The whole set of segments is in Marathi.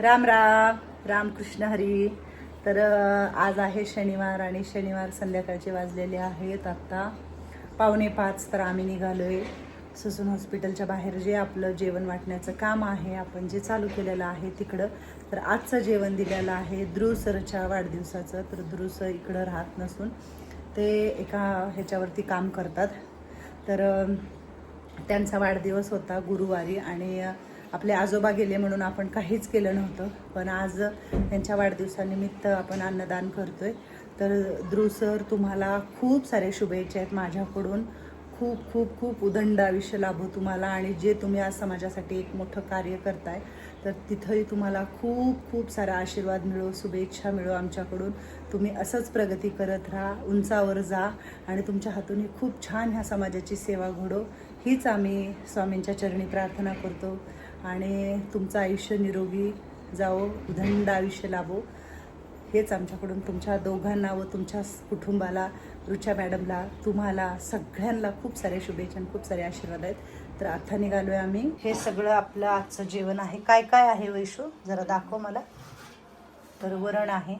राम राम रामकृष्ण हरी. तर आज आहे शनिवार आणि शनिवार संध्याकाळचे वाजलेले आहेत आत्ता पावणे पाच तर आम्ही निघालोय. ससून हॉस्पिटलच्या बाहेर जे आपलं जेवण वाटण्याचं काम आहे आपण जे चालू केलेलं आहे तिकडं. तर आजचं जेवण दिलेलं आहे ध्रुव सरच्या वाढदिवसाचं. तर ध्रुव सर इकडं राहत नसून ते एका ह्याच्यावरती काम करतात. तर त्यांचा वाढदिवस होता गुरुवारी आणि आपले आजोबा गेले म्हणून आपण काहीच केलं नव्हतं. पण आज त्यांच्या वाढदिवसानिमित्त आपण अन्नदान करतोय. तर ध्रुव सर तुम्हाला खूप सारे शुभेच्छा आहेत माझ्याकडून. खूप खूप खूप उदंड आयुष्य लाभो तुम्हाला आणि जे तुम्ही आज समाजासाठी एक मोठं कार्य करताय तर तिथंही तुम्हाला खूप खूप सारा आशीर्वाद मिळो शुभेच्छा मिळो आमच्याकडून. तुम्ही असंच प्रगती करत राहा उंचावर जा आणि तुमच्या हातून खूप छान ह्या समाजाची सेवा घडो. हीच आम्ही स्वामींच्या चरणी प्रार्थना करतो. आणि तुमचं आयुष्य निरोगी जावो उदंड आयुष्य लाभो हेच आमच्याकडून तुमच्या दोघांना व तुमच्या कुटुंबाला रुचा मॅडमला तुम्हाला सगळ्यांना खूप सारे शुभेच्छा आणि खूप सारे आशीर्वाद आहेत. तर आता निघालोय आम्ही. हे सगळं आपलं आजचं जेवण आहे. काय काय आहे हो वैशू जरा दाखव मला. तर वरण आहे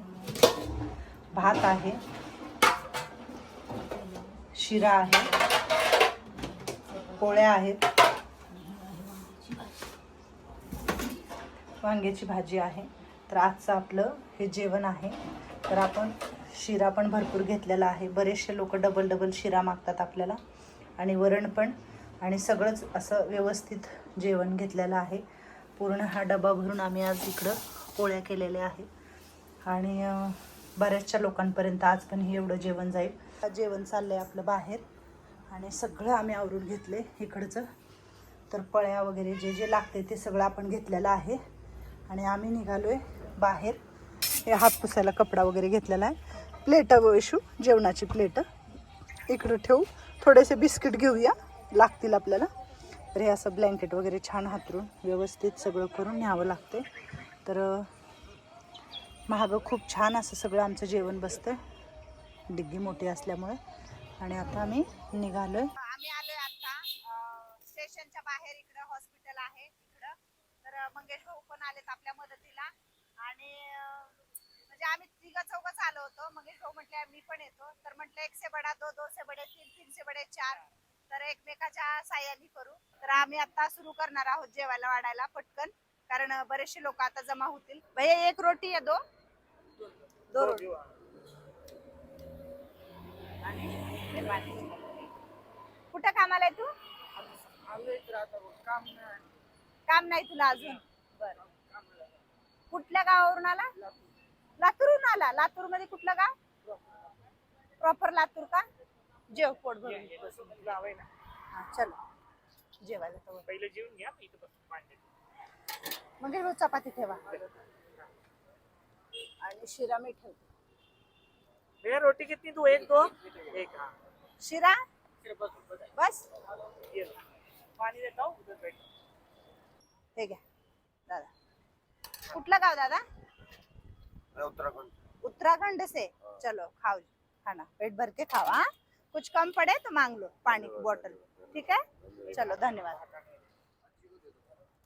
भात आहे शिरा आहे पोळ्या आहेत वांग्याची भाजी आहे. तर आजचं आपलं हे जेवण आहे. तर आपण शिरा पण भरपूर घेतलेला आहे. बरेचसे लोक डबल डबल शिरा मागतात आपल्याला. आणि वरण पण. आणि सगळंच असं व्यवस्थित जेवण घेतलेलं आहे. पूर्ण हा डबा भरून आम्ही आज इकडं पोळ्या केलेल्या आहे आणि बऱ्याचशा लोकांपर्यंत आज पण हे एवढं जेवण जाईल. जेवण चाललं आहे आपलं बाहेर. आणि सगळं आम्ही आवरून घेतले इकडचं. तर पळ्या वगैरे जे जे लागते ते सगळं आपण घेतलेलं आहे. आणि आम्ही निघालो आहे बाहेर. हे हात पुसायला कपडा वगैरे घेतलेला आहे. प्लेटं वैशू जेवणाची प्लेटं इकडं ठेवू. थोडेसे बिस्किट घेऊया. लागतील आपल्याला. तर हे असं ब्लँकेट वगैरे छान हातरून व्यवस्थित सगळं करून न्यावं लागते तर महागं खूप छान असं सगळं आमचं जेवण बसतं डिग्गी मोठी असल्यामुळे. आणि आता आम्ही निघालो आहे आलोय आता अं, स्टेशनच्या बाहेर इकडं हॉस्पिटल आहे इकडं तर अं, मंगेश भाऊ पण आलेत आपल्या मदतीला आणि अं, म्हणजे आम्ही तिघ चौघच आलो होतो. मंगेश भाऊ म्हटले मी पण येतो. तर म्हटलं एक से बडा दो दो से बडे तीन तीन से बडे चार. तर एकमेकाच्या साह्याने करू. तर आम्ही आता सुरू करणार आहोत जेवायला वाढायला पटकन. कारण बरेचसे लोक आता जमा होतील. भैया एक रोटी आहे दो. दो रोटी. आणि पाणी. कुठं कामाला आहे तू? काम नाही. तुला अजून? बर. कुठल्या गावावरून आला? लातूरहून आला. लातूरमध्ये कुठलं गाव? प्रॉपर लातूर का? जेव पोट भरून हा चलो. जेवायला तर पहिले जेवून घ्या इथं बस मग रोज चपाती ठेवा. आणि शिरा मी ठेवते. भैया रोटी कितनी तू एक दो एक हाँ. शिरा? बस ये पानी देता हूँ उधर बैठ. हे घ्या. दादा. कुठलं गाव दादा? उत्तराखंड. उत्तराखंड से चलो खाओ खाना. पेट भर के खाओ हाँ. कुछ कम पड़े तो मांग लो पानी की बोतल ठीक है? चलो धन्यवाद.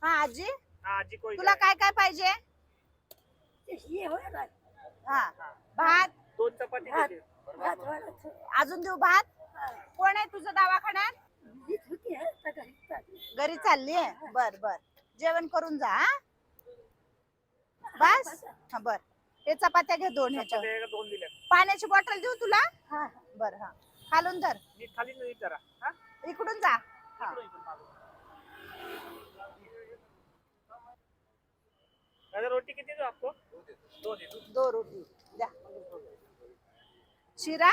हाँ आजी? हाँ कोई तुला काय काय पाहिजे? हा. भात? दोन चपाती दे दे. अजून देऊ भात? कोण आहे तुझं दवाखान्यात? घरी चालली. आहे? बर बर. जेवण करून जा हा? बस. हा बर. हे चपात्या घे दोन चपात्या दोन दिल्या पाण्याची बॉटल देऊ तुला? बर हा. खालून धर. नीट खाली नाही जरा. हा? इकडून जा. हा. इकडून इकडून मागून. दादा रोटी कितनी दो आपको? दो दे दो दो रोटी. द्या. शिरा?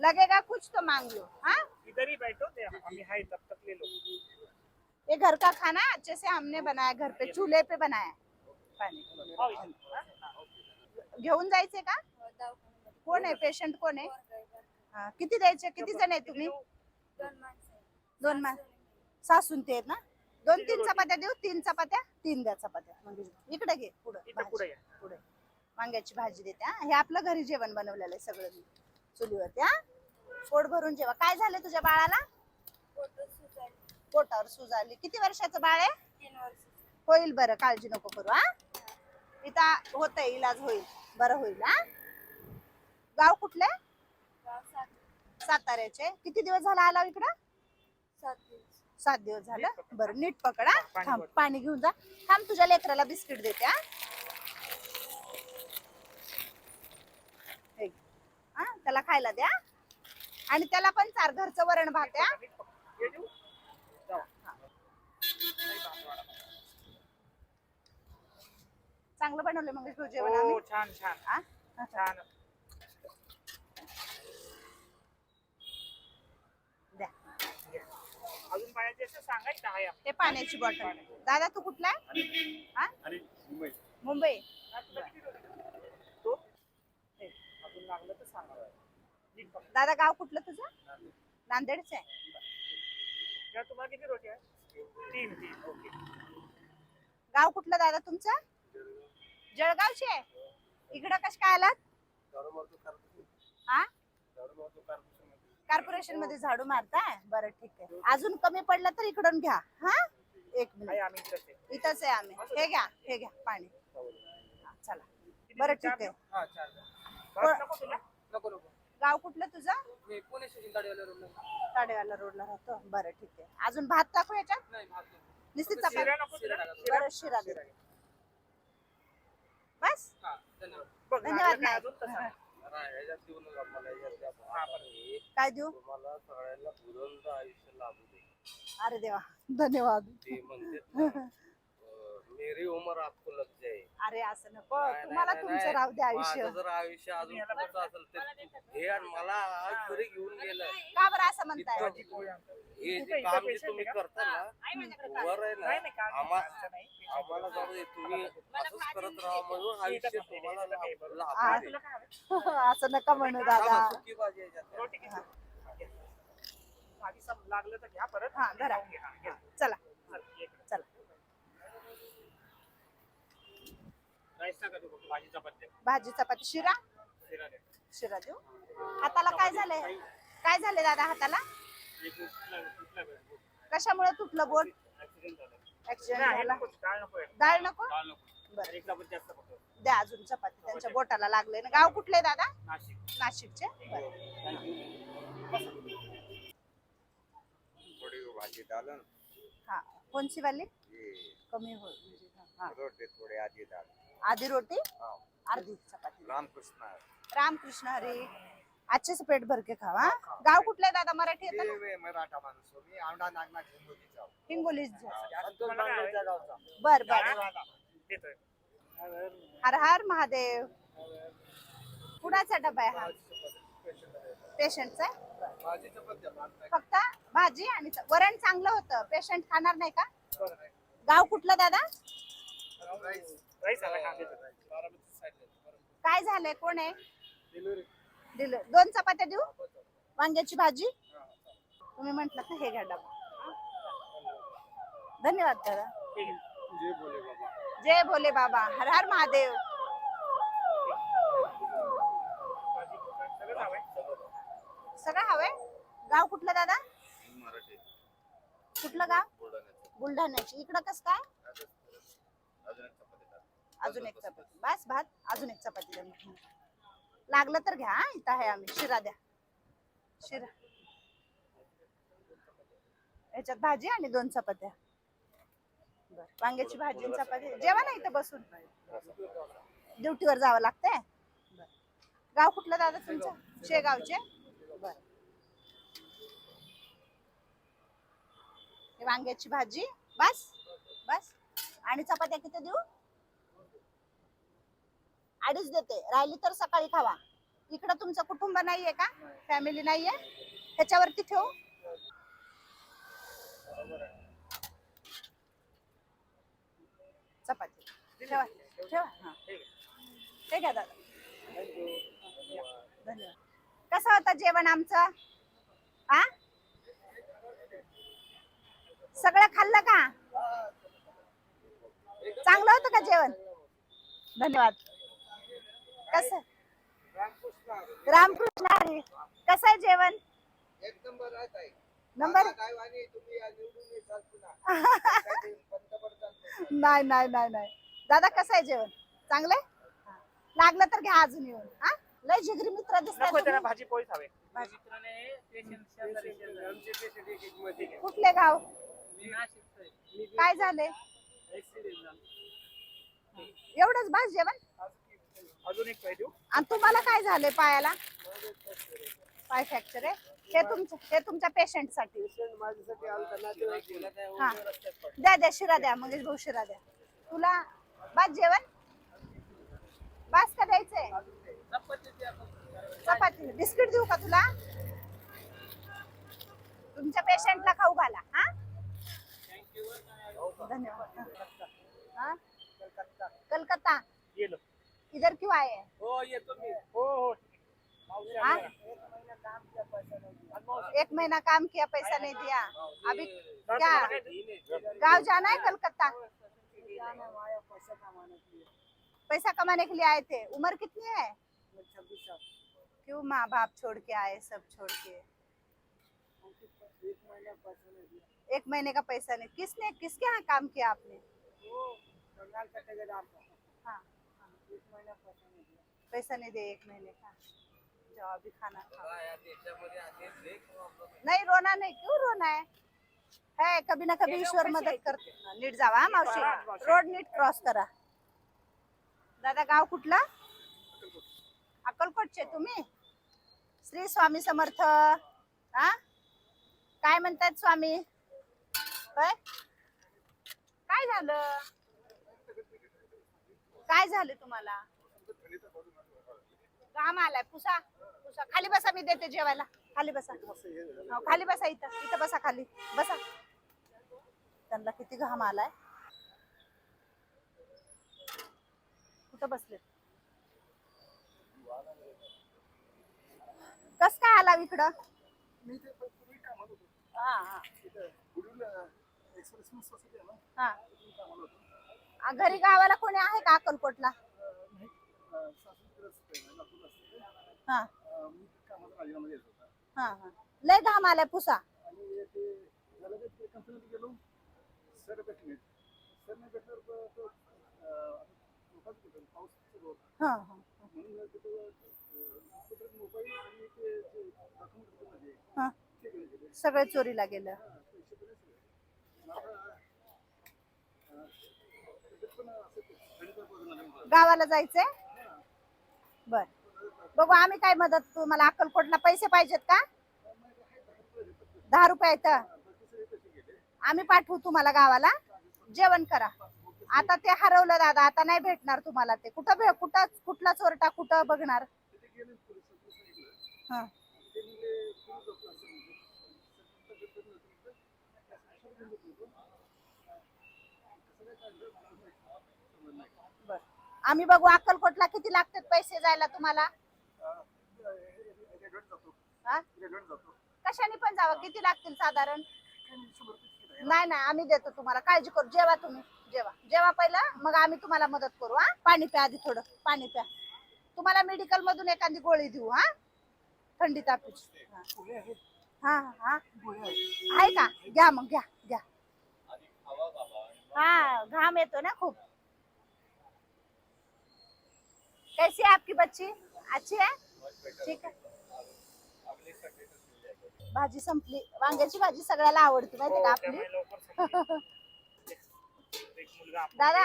लगेगा कुछ तो मांग लो. हाँ? इधर ही बैठो दे हमें हाय तब तक ले लो। ये घर का खाना अच्छे से हमने बनाया घर पे चूल्हे पे बनाया पाणी ओके. घेऊन जायचे का? कोण आहे? पेशंट कोण आहे? हा, किती द्यायचे? किती जण आहे तुम्ही? दोन मा सासून ते आहेत ना? दोन तीन चपात्या देऊ? तीन चपात्या? तीन द्या चपात्या. म्हणजे इकडे घे पुढे पुढे या. पुढे. वांग्याची भाजी देते हा. हे आपलं घरी जेवण बनवलेलं आहे सगळं मी. चुलीवरती हा. पोट भरून जेवा. काय झालं तुझ्या बाळाला? पोटावर सूज आली किती वर्षाचं बाळ आहे? होईल बरं काळजी नको करू हा? इथं होत इलाज होईल. बरं होईल हा? गाव कुठले साताऱ्याचे. किती दिवस झाला आला इकडं? सात दिवस. झालं. बरं नीट पकडा. थांब. पाणी घेऊन जा. थांब तुझ्या लेकराला बिस्किट देते. हा त्याला खायला द्या. आणि त्याला पण चार घरचं वरण भात. चांगलं बनवलं मग भाऊ जेवण आम्ही. हो छान छान. हा? छान. द्या. अजून पाण्याचे असं सांगायचं आहे. हे पाण्याची बॉटल दादा तू कुठला आहे? हा? मुंबई. तो अजून लागलं तर सांगा. दादा गाव कुठलं तुझं? नांदेडच आहे. गाव कुठलं दादा तुमचं? जळगावचे आहे? इकडं कश काय आलात? हा कॉर्पोरेशनमध्ये झाडू मारताय बरं ठीक आहे. अजून कमी पडलं तर इकडून घ्या. हा? एक मिनिट. आम्ही इथंच आहे. आम्ही. हे घ्या हे घ्या पाणी. हा, चला. बरं ठीक आहे. गाव कुठलं तुझं? मी पुणे स्टेशन गाडीवाला रोड ताडेवाला रोडला राहतो. बरं ठीक आहे. अजून भात टाकू याच्यात? नाही भात नाही. निश्चित फक्त शिरा नको टाका. बरं शिरा दे. बस. हा धन्यवाद. बघ, धन्यवाद लागलं काय नाही. अजून देऊ नका मला ह्याच्यात द्या. हा, बरं. हे काय देऊ? तुम्हाला सगळ्यांना उदंड आयुष्य लाभू दे. अरे देवा. धन्यवाद. ते मेरी उमर आपको लग जाए अरे असं नको नाही, तुम्हाला नाही, तुमचं नाही. राहू दे आयुष्य माझं जर आयुष्य अजून असेल तर आणि मला आज तरी घेऊन गेलं का बरं असं म्हणताय. हे जे काम जे तुम्ही? करता ना वर आहे नाही, नाही, ना आम्हा-. आम्हाला जाऊ दे तुम्ही असंच करत राहा म्हणून आयुष्य तुम्हाला? असं नका म्हणू दादा आहे लागलं तर घ्या परत हा, धरा. घ्या. हा. चला चल, ये इकडे. चला राईस नका देऊ फक्त भाजी चपाती. द्या. भाजी चपाती. शिरा? शिरा द्या. शिरा देऊ. हाताला काय झालंय? काय झाले दादा हाताला? एक उठला- उठला वेळ. कशामुळे तुटलं बोट Accident झाला. ऍक्सिडेंट नाही, झाला. नको, डाळ नको आहे. डाळ नको? डाळ नको. बरं. एक चपाती जास्त फक्त. द्या अजून चपाती. त्यांच्या बोटाला लागले ना. गाव कुठले दादा? नाशिक. नाशिकचे? बरं. थोडी भाजी डालन. हा. कोणची वाली? कमी होईल. म्हणजे हा. रोटे थोडे आधी डाल. आधी रोटी. अर्धी चपाती. रामकृष्ण रामकृष्ण हरी. आजचेच पेट भर के खावा गाव कुठले दादा? मराठी येतं ना? हे मराठा माणूस हो. मी औंढा नागनाथ हिंदुजीचा हिंगोली संतोष बांगरेच्या गावचा. बर बर. हर हर महादेव. कुणाचा डबा आहे हा? पेशंटचा भाजी चपाती भात नाही. फक्त भाजी आणि च- वरण चांगलं होतं. पेशंट खाणार नाही का. गाव कुठलं दादा? राईस. काय झालंय? कोण आहे. दिलं दोन चपात्या देऊ? वांग्याची भाजी? तुम्ही म्हंटल ना हे घ्या डबा. धन्यवाद दादा. जय बोले बाबा. जय भोले बाबा. हर हर महादेव. सगळं हवंय. गाव कुठलं दादा? मराठी. कुठलं गाव? बुलढाण्याचं बुलढाण्याची. इकडं कस काय अजून एक चपाती टाक. अजून एक चपाती. बस. भात अजून एक चपाती द्या. लागलं तर घ्या इथं आहे आम्ही. शिरा द्या. शिरा. याच्यात भाजी आणि दोन चपात्या. बर वांग्याची भाजी आणि चपाती. जेवा ना इथं बसून. ड्युटीवर जावं लागतंय. गाव कुठलं दादा तुमचं? शेगावचे? बर. वांग्याची भाजी. बस बस. आणि चपात्या किती देऊ? अडीच देते. राहिली तर सकाळी खावा. इकडं तुमचं कुटुंब नाहीये का? फॅमिली नाहीये? त्याच्यावरती ठेवू? चपाती. ठेवा. ठेवा. हा. ते घ्या दादा. धन्यवाद. कसं होतं जेवण आमचं? आ? सगळं खाल्लं का? चांगलं होतं का जेवण? धन्यवाद. कसं? रामकृष्ण हरी कसं आहे जेवण? एक नंबर. नंबर? नाही नाही नाही नाही. दादा कसं आहे जेवण? चांगलंय लागलं तर घ्या अजून येऊन हा? लय जिगरी मित्र दिसतात. भाजी मध्ये घ्या. कुठले गाव. काय झाले. एवढंच बस जेवण? अजून एक पाहिजे आणि तुम्हाला काय झालंय पायाला? पाय फ्रॅक्चर आहे. हे तुमच्या हे तुमच्या पेशंटसाठी माझ्यासाठी आलता नातेवाईक गेला त्या हा. उभ्या रस्त्यात पडला. द्या द्या शिरा द्या मंगेश भाऊ शिरा द्या. तुला बस जेवण? बस का द्यायचंय? चपाती. द्या फक्त. चपाती बिस्किट देऊ का तुला? तुमच्या पेशंटला खाऊ घाला हा? धन्यवाद. हा? कलकत्ता. गेलो. इधर क्यों आए हैं? हो। येतो मी हो? हो हाँ? एक महीना काम किया पैसा नहीं दिया। अभी क्या? गाँव जाना है कलकत्ता? पैसा कमाने के लिए आए थे। उम्र कितनी है? क्यों माँ बाप छोड़ के आए सब छोड़ के? एक महीने का पैसा नहीं। किसने किसके यहाँ काम किया आपने? हाँ। पैसा नहीं दे एक महीने का जाओ अभी खाना आहे. नहीं रोना नहीं. क्यों रोना है है कभी ना कभी ईश्वर मदत करते नीट जावा हा, मावशी. रोड नीट क्रॉस करा. दादा गाव कुठला? अक्कलकोटचे तुम्ही? श्री स्वामी समर्थ. हा? काय म्हणतात स्वामी? काय झालं? काय झालं तुम्हाला? घाम आलाय. पुसा पुसा. खाली बसा मी देते जेवायला. खाली बसा. हो, खाली बसा इथं. इथं बसा खाली. बसा. त्यांना किती घाम आलाय. कुठं बसले कस काय आला इकडं? हा हा. हा. आ, घरी गावाला कोणी आहे का अक्कलकोटला? हा. हा हा. लय घाम आलाय पुसा. हा हा हा. सगळं चोरीला गेलं. गावाला जायचंय? बर. बघू आम्ही काय मदत तुम्हाला अक्कलकोटला पैसे पाहिजेत का? दहा रुपये आहेत. आम्ही पाठवू तुम्हाला गावाला. जेवण करा. आता ते हरवलं दादा आता नाही भेटणार तुम्हाला ते. कुठं भे कुठं कुठला चोरटा कुठं बघणार? हा. बर. आम्ही बघू अक्कलकोटला किती लागतात पैसे जायला तुम्हाला? हा? कशाने पण जावं. किती लागतील साधारण? नाही नाही आम्ही देतो तुम्हाला. काळजी करू. जेवा तुम्ही. जेवा. जेवा पहिलं मग आम्ही तुम्हाला मदत करू हा? पाणी प्या आधी थोडं. पाणी प्या. तुम्हाला मेडिकल मधून एखादी गोळी देऊ हा? थंडी तापाची. हा हा हा. आहे का? घ्या मग घ्या घ्या. हा घाम येतो ना खूप. कैसी है आपकी बच्ची? अच्छी है? ठीक है। भाजी संपली. वांग्याची भाजी सगळ्याला आवडते माहिती का आपली? दादा.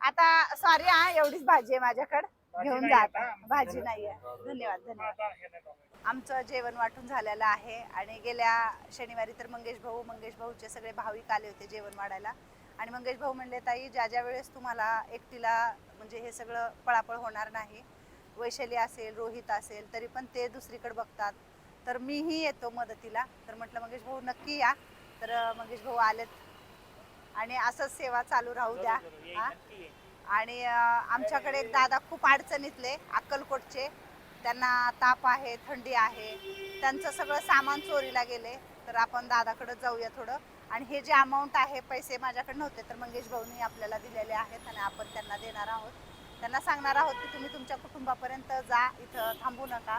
आता सॉरी हा एवढीच भाजी आहे माझ्याकडे. घेऊन नाही जा आता. भाजी नाहीये धन्यवाद धन्यवाद. नाही बघायचं. आमचं जेवण वाटून झालेलं आहे. आणि गेल्या शनिवारी तर मंगेश भाऊ मंगेश भाऊचे सगळे भाविक आले होते जेवण वाढायला. आणि मंगेश भाऊ म्हणले ताई ज्या ज्या वेळेस तुम्हाला एकटीला म्हणजे हे सगळं पळापळ होणार नाही. वैशाली असेल रोहित असेल तरी पण ते दुसरीकडे बघतात. तर मीही येतो मदतीला. तर म्हटलं मंगेश भाऊ नक्की या. तर मंगेश भाऊ आलेत. आणि असंच सेवा चालू राहू द्या. हा? आणि आमच्याकडे एक दादा खूप अडचणीतले अक्कलकोटचे. त्यांना ताप आहे थंडी आहे. त्यांचं सगळं सामान चोरीला गेले. तर आपण दादाकडे जाऊया थोडं. आणि हे जे अमाऊंट आहे पैसे माझ्याकडे नव्हते तर मंगेश भाऊनी आपल्याला दिलेले आहेत आणि आपण त्यांना देणार आहोत. त्यांना सांगणार आहोत की तुम्ही तुमच्या कुटुंबापर्यंत जा इथं थांबू नका.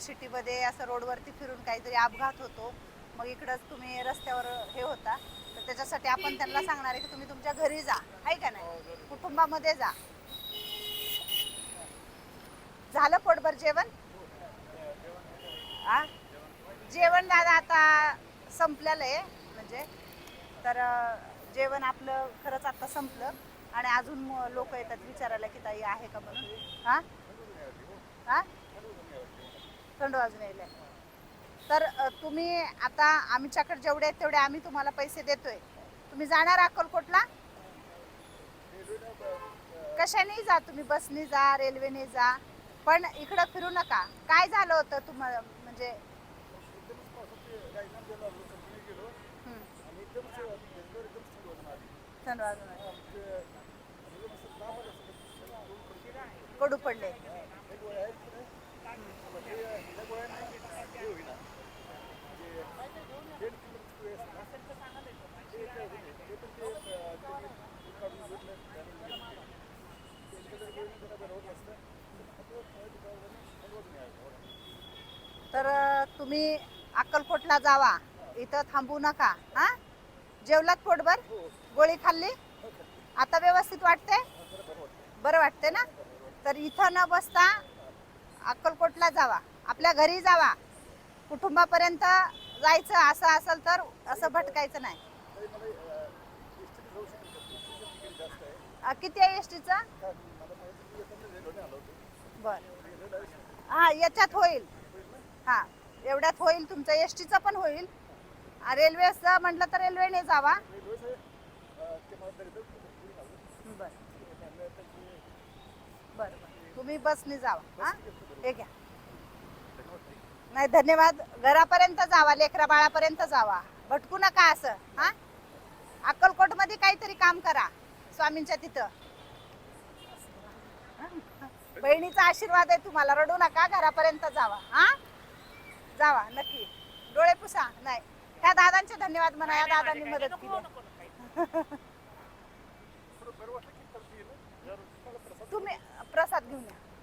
सिटीमध्ये असं रोडवरती फिरून काहीतरी अपघात होतो. मग इकडंच तुम्ही रस्त्यावर हे होता. तर त्याच्यासाठी आपण त्यांना सांगणार आहे की तुम्ही तुमच्या घरी जा. आहे का नाही? कुटुंबामध्ये जा. झालं पोटभर जेवण? जेवण दादा आता संपलेलं आहे. म्हणजे तर जेवण आपलं खरंच आता संपलं. आणि अजून लोक येतात विचारायला की ताई आहे का म्हणून. हा? हा? थंड वाजून यायला तर तुम्ही आता आमच्याकडे जेवढे आहेत तेवढे आम्ही तुम्हाला पैसे देतोय. तुम्ही जाणार अक्कलकोटला? कशाने जा तुम्ही? बसने जा रेल्वेने जा. पण इकडं फिरू नका. काय झालं होतं तुम्हाला म्हणजे थंड वाजून कडू पडले तर तुम्ही अक्कलकोटला जावा. इथं थांबू नका हा? जेवलात पोटभर? गोळी खाल्ली? आता व्यवस्थित वाटते बरं वाटते ना? तर इथं न बसता अक्कलकोटला जावा. आपल्या घरी जावा. कुटुंबापर्यंत जायचं असं असेल तर असं भटकायचं नाही. किती आहे एस टीचं बर. हा याच्यात होईल. हा एवढ्यात होईल. तुमचं एस टीचं पण होईल. रेल्वेचं म्हटलं तर रेल्वेने जावा. बर. बर तुम्ही बसने जावा हा? हे घ्या. नाही धन्यवाद. घरापर्यंत जावा लेकरा बाळापर्यंत जावा. भटकू नका असं हा? अक्कलकोटमध्ये काहीतरी काम करा स्वामींच्या तिथं. बहिणीचा आशीर्वाद आहे तुम्हाला रडू नका घरापर्यंत जावा हा? जावा नक्की. डोळे पुसा नाही. ह्या दादांचे धन्यवाद म्हणा या दादांनी मदत केली. तुम्ही प्रसाद घेऊन या.